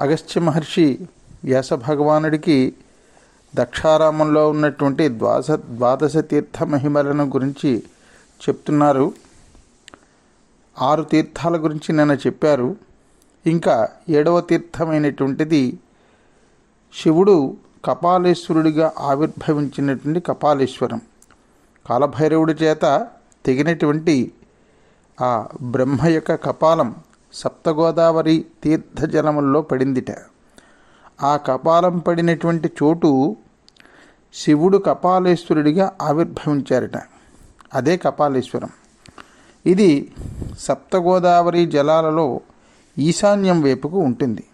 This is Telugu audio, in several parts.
అగస్త్య మహర్షి వ్యాస భగవానుడికి దక్షారామంలో ఉన్నటువంటి ద్వాస ద్వాదశ తీర్థ మహిమలను గురించి చెప్తున్నారు. ఆరు తీర్థాల గురించి నిన్న చెప్పారు. ఇంకా ఏడవ తీర్థమైనటువంటిది శివుడు కపాలేశ్వరుడిగా ఆవిర్భవించినటువంటి కపాలేశ్వరం. కాలభైరవుడి చేత తెగినటువంటి ఆ బ్రహ్మ యొక్క కపాలం సప్తగోదావరి తీర్థజలముల్లో పడిందిట. ఆ కపాలం పడినటువంటి చోటు శివుడు కపాలేశ్వరుడిగా ఆవిర్భవించారట. అదే కపాలేశ్వరం. ఇది సప్తగోదావరి జలాలలో ఈశాన్యం వైపుకు ఉంటుంది.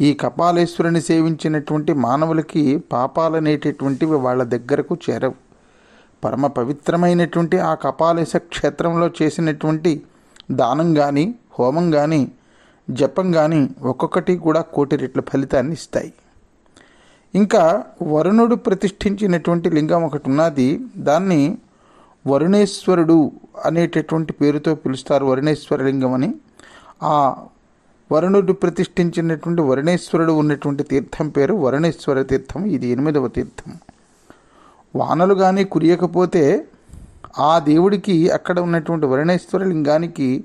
ఈ కపాలేశ్వరుని సేవించినటువంటి మానవులకి పాపాలనేటటువంటివి వాళ్ళ దగ్గరకు చేరవు. పరమ పవిత్రమైనటువంటి ఆ కపాలేశ క్షేత్రంలో చేసినటువంటి దానం కానీ హోమం కానీ జపం కానీ ఒక్కొక్కటి కూడా కోటి రెట్ల ఫలితాన్ని ఇస్తాయి. ఇంకా వరుణుడు ప్రతిష్ఠించినటువంటి లింగం ఒకటి ఉన్నది. దాన్ని వరుణేశ్వరుడు అనేటటువంటి పేరుతో పిలుస్తారు వరుణేశ్వర లింగం అని. ఆ వరుణుడు ప్రతిష్ఠించినటువంటి వరుణేశ్వరుడు ఉన్నటువంటి తీర్థం పేరు వరుణేశ్వర తీర్థం. ఇది ఎనిమిదవ తీర్థం. వానలు కానీ కురియకపోతే ఆ దేవుడికి అక్కడ ఉన్నటువంటి వరుణేశ్వర లింగానికి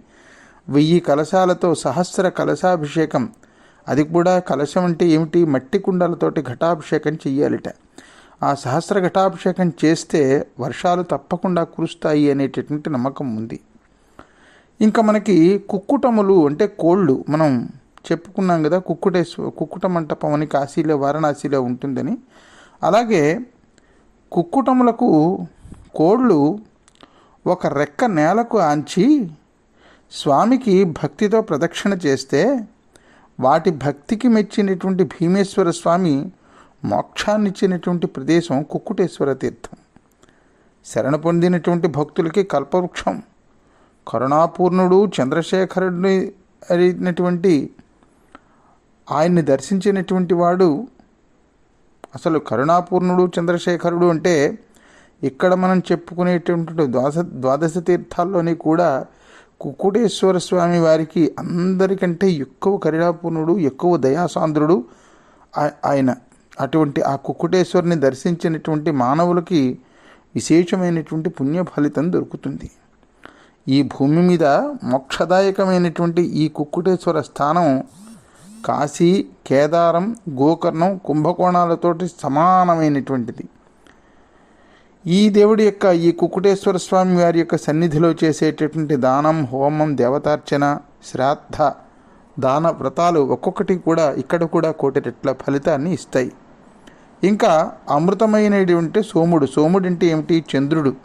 వెయ్యి కలశాలతో సహస్ర కలశాభిషేకం. అది కూడా కలశం అంటే ఏమిటి? మట్టి కుండలతోటి ఘటాభిషేకం చెయ్యాలిట. ఆ సహస్ర ఘటాభిషేకం చేస్తే వర్షాలు తప్పకుండా కురుస్తాయి అనేటటువంటి నమ్మకం ఉంది. ఇంకా మనకి కుక్కుటములు అంటే కోళ్ళు. మనం చెప్పుకున్నాం కదా కుక్కుటేశ్వ కుక్కుట మంటపం అని కాశీలో వారణాసిలో ఉంటుందని. అలాగే కుక్కుటములకు కోళ్ళు ఒక రెక్క నేలకు ఆంచి స్వామికి భక్తితో ప్రదక్షిణ చేస్తే వాటి భక్తికి మెచ్చినటువంటి భీమేశ్వర స్వామి మోక్షాన్నిచ్చినటువంటి ప్రదేశం కుక్కుటేశ్వర తీర్థం. శరణ పొందినటువంటి భక్తులకి కల్పవృక్షం కరుణాపూర్ణుడు చంద్రశేఖరుడిని అయినటువంటి ఆయన్ని దర్శించినటువంటి వాడు అసలు కరుణాపూర్ణుడు చంద్రశేఖరుడు అంటే ఇక్కడ మనం చెప్పుకునేటువంటి ద్వాదశ ద్వాదశ తీర్థాల్లోని కూడా కుకుటేశ్వర స్వామి వారికి అందరికంటే ఎక్కువ కరిడాపూర్ణుడు ఎక్కువ దయాసాంద్రుడు ఆయన. అటువంటి ఆ కుక్కుటేశ్వరుని దర్శించినటువంటి మానవులకి విశేషమైనటువంటి పుణ్య ఫలితం దొరుకుతుంది. ఈ భూమి మీద మోక్షదాయకమైనటువంటి ఈ కుక్కుటేశ్వర స్థానం కాశీ కేదారం గోకర్ణం కుంభకోణాలతోటి సమానమైనటువంటిది. ఈ దేవుడి యొక్క ఈ కుకుటేశ్వర స్వామి వారి యొక్క సన్నిధిలో చేసేటటువంటి దానం హోమం దేవతార్చన శ్రాద్ధ దాన వ్రతాలు ఒక్కొక్కటి కూడా ఇక్కడ కూడా కోటి రెట్ల ఫలితాన్ని ఇస్తాయి. ఇంకా అమృతమైనటువంటి సోముడు సోముడు అంటే ఏమిటి? చంద్రుడు.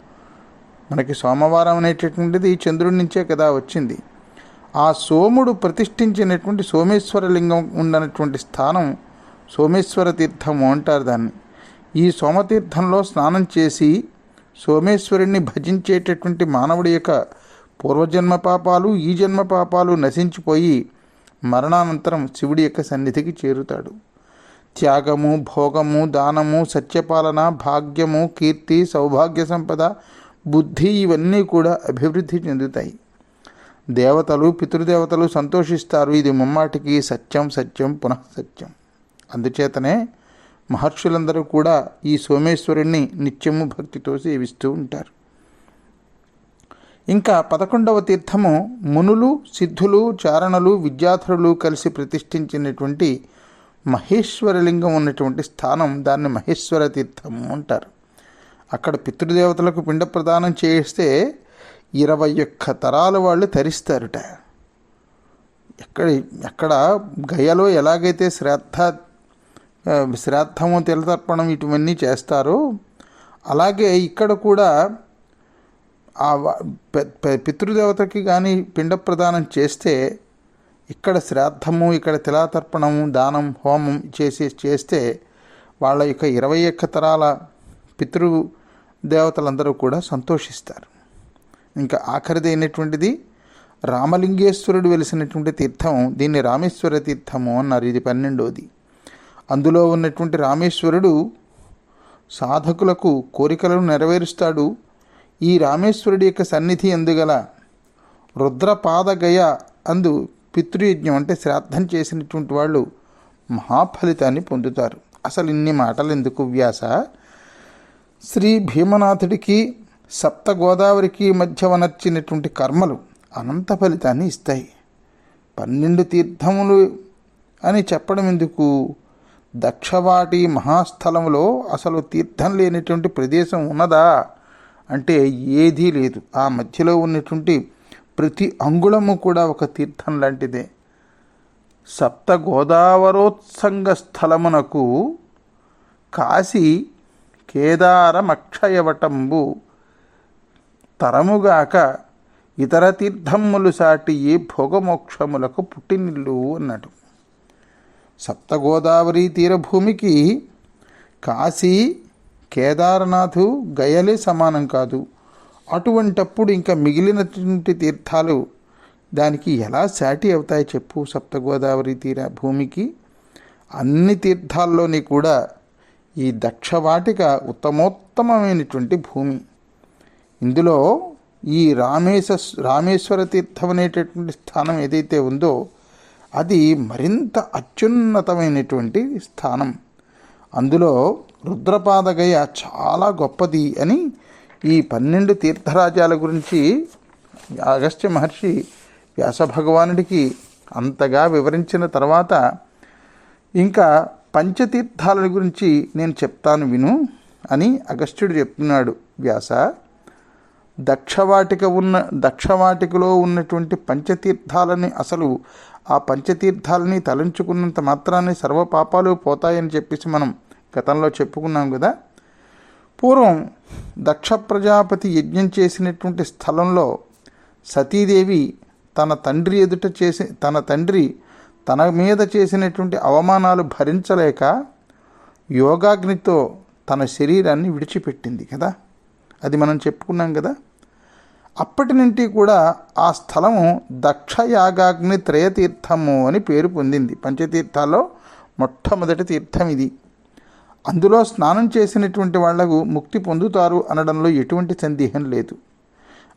మనకి సోమవారం అనేటటువంటిది చంద్రుడి నుంచే కదా వచ్చింది. ఆ సోముడు ప్రతిష్ఠించినటువంటి సోమేశ్వరలింగం ఉన్నటువంటి స్థానం సోమేశ్వర తీర్థము అంటారు దాన్ని. ఈ సోమతీర్థంలో స్నానం చేసి సోమేశ్వరుణ్ణి భజించేటటువంటి మానవుడి యొక్క పూర్వజన్మ పాపాలు ఈ జన్మ పాపాలు నశించిపోయి మరణానంతరం శివుడి యొక్క సన్నిధికి చేరుతాడు. త్యాగము భోగము దానము సత్యపాలన భాగ్యము కీర్తి సౌభాగ్య సంపద బుద్ధి ఇవన్నీ కూడా అభివృద్ధి చెందుతాయి. దేవతలు పితృదేవతలు సంతోషిస్తారు. ఇది ముమ్మాటికి సత్యం సత్యం పునః సత్యం. అందుచేతనే మహర్షులందరూ కూడా ఈ సోమేశ్వరుణ్ణి నిత్యము భక్తితో సేవిస్తూ ఉంటారు. ఇంకా పదకొండవ తీర్థము మునులు సిద్ధులు చారణలు విద్యాధరులు కలిసి ప్రతిష్ఠించినటువంటి మహేశ్వరలింగం ఉన్నటువంటి స్థానం దాన్ని మహేశ్వర తీర్థము అంటారు. అక్కడ పితృదేవతలకు పిండ ప్రదానం చేస్తే ఇరవై ఒక్క తరాల వాళ్ళు తరిస్తారుట. ఎక్కడ ఎక్కడ గయలో ఎలాగైతే శ్రద్ధ శ్రాద్ధము తిలతర్పణం ఇటువన్నీ చేస్తారో. అలాగే ఇక్కడ కూడా ఆ పితృదేవతకి కానీ పిండ ప్రదానం చేస్తే ఇక్కడ శ్రాద్ధము ఇక్కడ తిలాతర్పణము దానం హోమం చేసి చేస్తే వాళ్ళ యొక్క ఇరవై ఒక్క తరాల పితృ దేవతలందరూ కూడా సంతోషిస్తారు. ఇంకా ఆఖరిది అయినటువంటిది రామలింగేశ్వరుడు వెలిసినటువంటి తీర్థం దీన్ని రామేశ్వర తీర్థము అన్నారు. ఇది పన్నెండోది. అందులో ఉన్నటువంటి రామేశ్వరుడు సాధకులకు కోరికలను నెరవేరుస్తాడు. ఈ రామేశ్వరుడి యొక్క సన్నిధి ఎందుగల? రుద్రపాదగయ అందు పితృయజ్ఞం అంటే శ్రాద్ధం చేసినటువంటి వాళ్ళు మహాఫలితాన్ని పొందుతారు. అసలు ఇన్ని మాటలు ఎందుకు వ్యాస? శ్రీ భీమనాథుడికి సప్త గోదావరికి మధ్య వనర్చినటువంటి కర్మలు అనంత ఫలితాన్ని ఇస్తాయి. పన్నెండు తీర్థములు అని చెప్పడం ఎందుకు దక్షవాటి మహాస్థలంలో అసలు తీర్థం లేనటువంటి ప్రదేశం ఉన్నదా? అంటే ఏదీ లేదు. ఆ మధ్యలో ఉన్నటువంటి ప్రతి అంగుళము కూడా ఒక తీర్థం లాంటిదే. సప్త గోదావరోత్సంగ స్థలమునకు కాశీ కేదారమక్షయవటంబు తరముగాక ఇతర తీర్థములు సాటి ఏ భోగమోక్షములకు పుట్టినిల్లు అన్నాడు సప్తగోదావరి తీరభూమికి కాశీ కేదారనాథు గయలే సమానం కాదు. అటువంటప్పుడు ఇంకా మిగిలినటువంటి తీర్థాలు దానికి ఎలా సాటి అవుతాయి చెప్పు సప్తగోదావరి తీర భూమికి అన్ని తీర్థాల్లోని కూడా ఈ దక్షవాటిక ఉత్తమోత్తమమైనటువంటి భూమి. ఇందులో ఈ రామేశ రామేశ్వర తీర్థం అనేటటువంటి స్థానం ఏదైతే ఉందో అది మరింత అత్యున్నతమైనటువంటి స్థానం. అందులో రుద్రపాదగయ చాలా గొప్పది అని ఈ పన్నెండు తీర్థరాజాల గురించి అగస్త్య మహర్షి వ్యాస భగవానుడికి అంతగా వివరించిన తర్వాత ఇంకా పంచతీర్థాల గురించి నేను చెప్తాను విను అని అగస్త్యుడు చెప్తున్నాడు. వ్యాస దక్షవాటిక ఉన్న దక్షవాటికలో ఉన్నటువంటి పంచతీర్థాలని అసలు ఆ పంచతీర్థాలని తలంచుకున్నంత మాత్రాన్ని సర్వ పాపాలు పోతాయని చెప్పేసి మనం గతంలో చెప్పుకున్నాం కదా. పూర్వం దక్ష ప్రజాపతి యజ్ఞం చేసినటువంటి స్థలంలో సతీదేవి తన తండ్రి ఎదుట చేసి తన తండ్రి తన మీద చేసినటువంటి అవమానాలు భరించలేక యోగాగ్నితో తన శరీరాన్ని విడిచిపెట్టింది కదా. అది మనం చెప్పుకున్నాం కదా. అప్పటి నుండి కూడా ఆ స్థలము దక్షయాగాగ్ని త్రయతీర్థము అని పేరు పొందింది. పంచతీర్థాల్లో మొట్టమొదటి తీర్థం ఇది. అందులో స్నానం చేసినటువంటి వాళ్ళకు ముక్తి పొందుతారు అనడంలో ఎటువంటి సందేహం లేదు.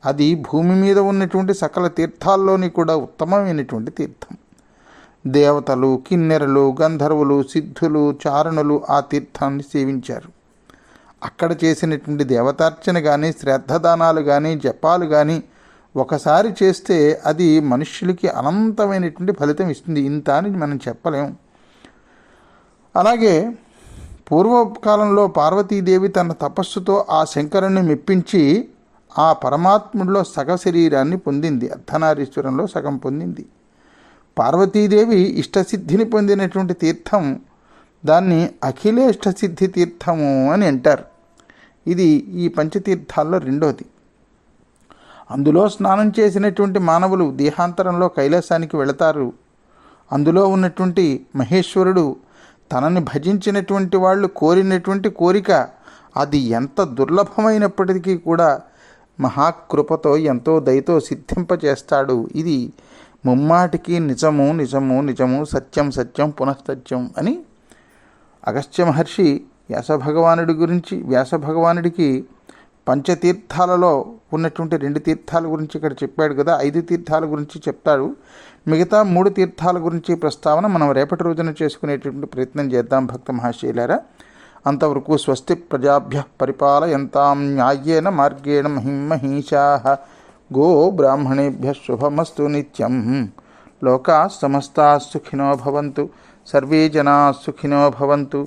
అది భూమి మీద ఉన్నటువంటి సకల తీర్థాల్లోని కూడా ఉత్తమమైనటువంటి తీర్థం. దేవతలు కిన్నెరలు గంధర్వులు సిద్ధులు చారణులు ఆ తీర్థాన్ని సేవించారు. అక్కడ చేసినటువంటి దేవతార్చన కానీ శ్రద్ధదానాలు కానీ జపాలు కానీ ఒకసారి చేస్తే అది మనుష్యులకి అనంతమైనటువంటి ఫలితం ఇస్తుంది. ఇంత అని మనం చెప్పలేం. అలాగే పూర్వకాలంలో పార్వతీదేవి తన తపస్సుతో ఆ శంకరుణ్ణి మెప్పించి ఆ పరమాత్ముడిలో సగ శరీరాన్ని పొందింది. అర్ధనారీశ్వరంలో సగం పొందింది. పార్వతీదేవి ఇష్టసిద్ధిని పొందినటువంటి తీర్థం దాన్ని అఖిలేష్టసిద్ధి తీర్థము అని అంటారు. ఇది ఈ పంచతీర్థాల్లో రెండోది. అందులో స్నానం చేసినటువంటి మానవులు దేహాంతరంలో కైలాసానికి వెళతారు. అందులో ఉన్నటువంటి మహేశ్వరుడు తనని భజించినటువంటి వాళ్ళు కోరినటువంటి కోరిక అది ఎంత దుర్లభమైనప్పటికీ కూడా మహాకృపతో ఎంతో దయతో సిద్ధింపచేస్తాడు. ఇది ముమ్మాటికి నిజము నిజము నిజము సత్యం సత్యం పునఃసత్యం అని అగస్త్య మహర్షి వ్యాసభగవానుడి గురించి వ్యాసభగవానుడికి పంచతీర్థాలలో ఉన్నటువంటి రెండు తీర్థాల గురించి ఇక్కడ చెప్పాడు కదా ఐదు తీర్థాల గురించి చెప్తాడు. మిగతా మూడు తీర్థాల గురించి ప్రస్తావన మనం రేపటి రోజున చేసుకునేటటువంటి ప్రయత్నం చేద్దాం భక్త మహాశీలారా. అంతవరకు స్వస్తి ప్రజాభ్య పరిపాలయంతాం న్యాయేన మార్గేణ మహిమహీషా గో బ్రాహ్మణేభ్య శుభమస్తు నిత్యం. లోకా సమస్తా సుఖినో భవంతు. సర్వే జనా సుఖినో భవంతు.